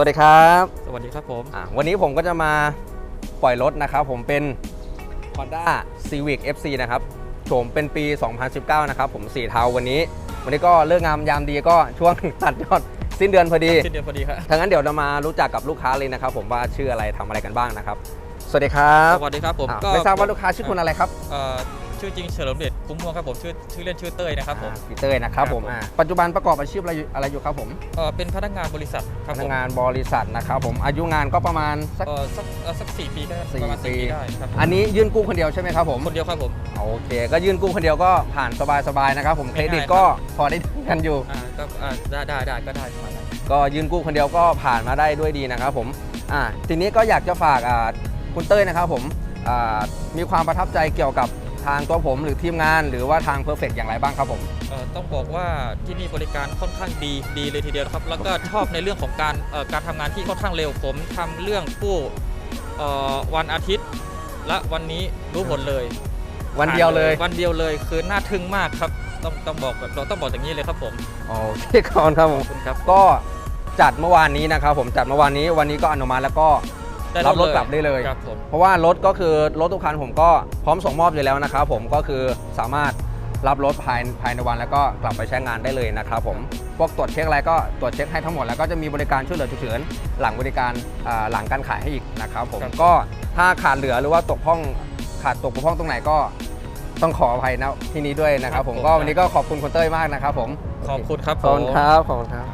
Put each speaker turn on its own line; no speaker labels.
วัสดีครับ
สวัสดีครับผม
อะวันนี้ผมก็จะมาปล่อยรถนะครับ ผมเป็น Honda Civic FC นะครับโฉมเป็นปี 2019 นะครับ ผมสีเทาวันนี้ วันนี้ก็เลิกงามยามดีก็ช่วงตัดยอดสิ้นเดือนพอดี
สิ้นเดือนพอดีครับ
ทั้างนั้นเดี๋ยวเรามารู้จักกับลูกค้าเลยนะครับ ผมว่าชื่ออะไรทำอะไรกันบ้างนะครับ สวัสดีครับ
สวัสดีครับผม
อะ
ก็
ไม่ทราบว่าลูกค้าชื่อคุณอะไรครับ
เอ่อ ชื่อจริงเฉลิมเดชคุ้มม่วงครับผมชื่อชื่อเล่นชื่อเต้ยนะครับผม
อ่าพี่เต้ยนะครับผม
ครับผม
อ่าปัจจุบันประกอบอาชีพอะไรอยู่อะไรอยู่ครับผม
เอ่อเป็นพนักงานบริษัทค
พ
รับผ
นัก
ม
งานบริษัทนะครับผมอายุงานก็ประมาณสัก
เอ่อสักเอ่อสักสี่ปีได้
สี่
ประมาณสี่
ปี
ปีได้ครับผม
อันนี้ยื่นกู้คนเดียวใช่ไหมครับผม
คนเดียวครับผม
โอเค ก็ยื่นกู้คนเดียวก็ผ่านสบายๆนะครับผมเครดิต
ง่ายๆ
ก็พอได้กันอยู่
อ่าก็อ่าได้ได้ได้ก็ได้ประมาณนั้น
ก็ยื่นกู้คนเดียวก็ผ่านมาได้ด้วยดีนะครับผมอ่าทีนี้ก็อยากจะฝากอ่าคุณเต้ยนะครับผมอ่ามีความประทับใจเกี่ยวกับ ทางตัวผมหรือทีมงาน หรือว่าทางเพอร์เฟกอย่างไรบ้างครับผม
เอ่อต้องบอกว่าที่นี่บริการค่อนข้างดีดีเลยทีเดียวนะครับ แล้วก็ชอบในเรื่องของการเอ่อการทำงานที่ค่อนข้างเร็วผมทำเรื่องกู้เอ่อวันอาทิตย์ และวันนี้รู้ผลเลย
วันเดียวเลย
วันเดียวเลยคือน่าทึ่งมากครับต้องต้องบอกแบบเราต้องบอกอย่างนี้เลยครับผม
โอเคก่อนครับผม
ขอบคุณครับ
ก็จัดเมื่อวานนี้นะครับผมจัดเมื่อวานนี้วันนี้ก็อนุมัติแล้วก็
ได้
รับรถกลับได้เลย
ครับผม
เพราะว่ารถก็คือรถทุกคันผมก็พร้อมส่งมอบอยู่แล้วนะครับผมก็คือสามารถรับรถภายภายในวันแล้วก็กลับไปใช้งานได้เลยนะครับผมพวกตรวจเช็คอะไรก็ตรวจเช็คให้ทั้งหมดแล้วก็จะมีบริการช่วยเหลือฉุกเฉินหลังบริการอ่าหลังการขายให้อีกนะครับผมก็ถ้าขาดเหลือหรือว่าตกพ้องขาดตกบกพร่องตรงไหนก็ต้องขออภัยนะที่นี้ด้วยนะครับผมก็วันนี้ก็ขอบคุณคุณเต้ยมากนะครับผม
ขอบคุณครับ
ขอบคุณ
ผม
ครับขอบคุณครับ